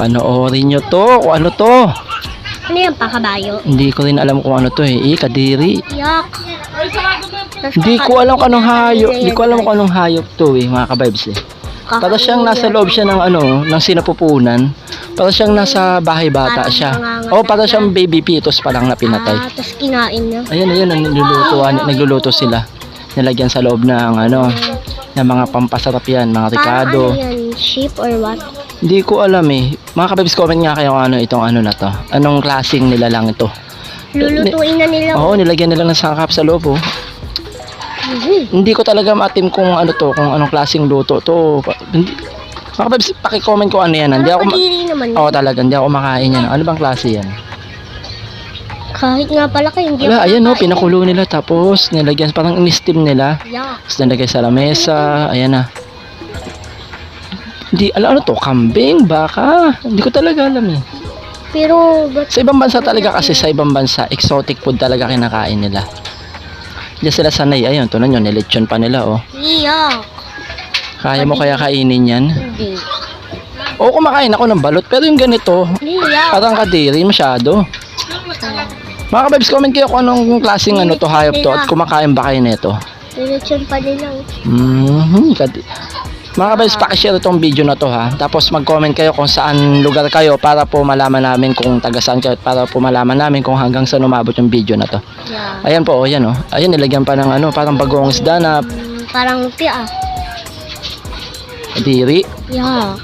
Panoorin nyo to. Kung ano to. Ano yan, pakabayo? Hindi ko rin alam kung ano to eh. Eh, kadiri. Yak. Hindi ko alam kung anong hayop. Hindi ko alam kung anong hayop to eh, mga kabibes eh. Para siyang nasa loob siya ng ano, ng sinapupunan. Para siyang nasa bahay bata siya. nangangagat Oh, para siyang baby fetus pa lang na pinatay. Ah, tapos kinain niya. Ayan, ayan, ang nagluluto, nagluluto sila. Nilagyan sa loob ng ano, ng mga pampasarap yan, mga ricado. Parang ano yan, sheep or what? Hindi ko alam eh. Mga kabibs, comment nga kayo kung ano itong ano na to. Anong klaseng nilalang ito. Lulutuin na nila. Oo, nilagyan nila ng sangkap sa loob oh. Hindi ko talaga matim kung ano to, kung anong klaseng luto to. Hindi, mga kabibs, paki-comment ko ano yan. Hindi ako, ma- kadiri naman. Oo talaga, hindi ako makain yan. Ano bang klase yan? Kahit nga pala kayo, hindi Wala, ako ayan no, kakain. pinakulo nila tapos nilagyan, parang in-steam nila. Yak. Tapos nilagay sa lamesa, ayan na. Hindi, ala, ano to, kambing, baka? Hindi ko talaga alam eh. Pero, Sa ibang bansa talaga kasi, sa ibang bansa, exotic food talaga kinakain nila. Diyan sila sanay, ayun, tunan nyo, nilitsyon pa nila oh. iyak? Kaya mo kaya kainin yan? Hindi. Oo, kumakain ako ng balot, pero yung ganito, Iyak. parang kadiri masyado. Mga kabibs, comment kayo kung anong klaseng ano to, hayop to, at kumakain ba kayo nito. Nilitsyon pa nila. Mhm, kadi. Mga kabals, pakishare itong video na to ha. Tapos mag-comment kayo kung saan lugar kayo para po malaman namin kung taga saan kayo at para po malaman namin kung hanggang saan umabot yung video na to. Yeah. Ayan po, oh, yan oh. Ayan, nilagyan pa ng ano, parang bagong isda na Mm, parang tia. diri. Yeah.